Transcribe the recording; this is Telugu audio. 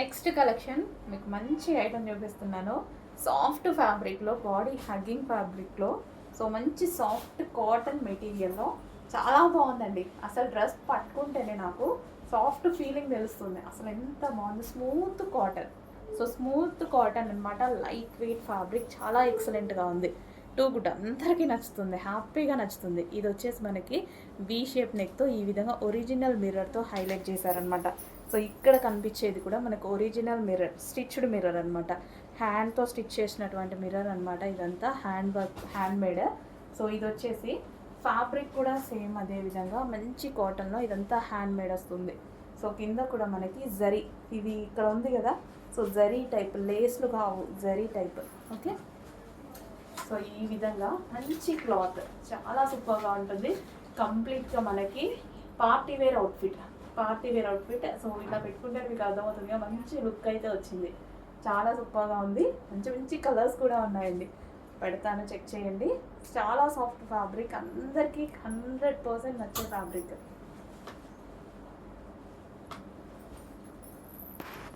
నెక్స్ట్ కలెక్షన్ మీకు మంచి ఐటమ్ చూపిస్తున్నాను. సాఫ్ట్ ఫ్యాబ్రిక్లో బాడీ హగ్గింగ్ ఫ్యాబ్రిక్లో సో మంచి సాఫ్ట్ కాటన్ మెటీరియల్లో చాలా బాగుందండి. అసలు డ్రెస్ పట్టుకుంటేనే నాకు సాఫ్ట్ ఫీలింగ్ తెలుస్తుంది. అసలు ఎంత బాగుంది. Smooth cotton so smooth cotton అనమాట లైట్ వెయిట్ ఫ్యాబ్రిక్ చాలా ఎక్సలెంట్గా ఉంది. టూ గుడ్ అందరికీ నచ్చుతుంది. హ్యాపీగా నచ్చుతుంది. ఇది వచ్చేసి మనకి బీ షేప్ నెక్తో ఈ విధంగా ఒరిజినల్ మిర్రర్తో హైలైట్ చేశారనమాట సో ఇక్కడ కనిపించేది కూడా మనకు ఒరిజినల్ మిర్రర్ స్టిచ్డ్ మిర్రర్ అనమాట హ్యాండ్తో స్టిచ్ చేసినటువంటి మిర్రర్ అనమాట ఇదంతా hand work hand made so ఇది వచ్చేసి ఫ్యాబ్రిక్ కూడా సేమ్ అదే విధంగా మంచి కాటన్లో ఇదంతా హ్యాండ్ మేడ్ వస్తుంది. సో కింద కూడా మనకి జరీ ఇది ఇక్కడ ఉంది కదా. సో జరీ టైప్ లేస్లు కావు జరీ టైప్ ఓకే? సో ఈ విధంగా మంచి క్లాత్ చాలా సూపర్గా ఉంటుంది. కంప్లీట్గా మనకి party wear outfit party wear outfit so ఇలా పెట్టుకుంటే మీకు అర్థమవుతుంది. మంచి లుక్ అయితే వచ్చింది. చాలా సూపర్గా ఉంది. మంచి మంచి కలర్స్ కూడా ఉన్నాయండి. పెడతాను చెక్ చేయండి. చాలా సాఫ్ట్ ఫ్యాబ్రిక్. అందరికీ హండ్రెడ్ పర్సెంట్ నచ్చే ఫ్యాబ్రిక్.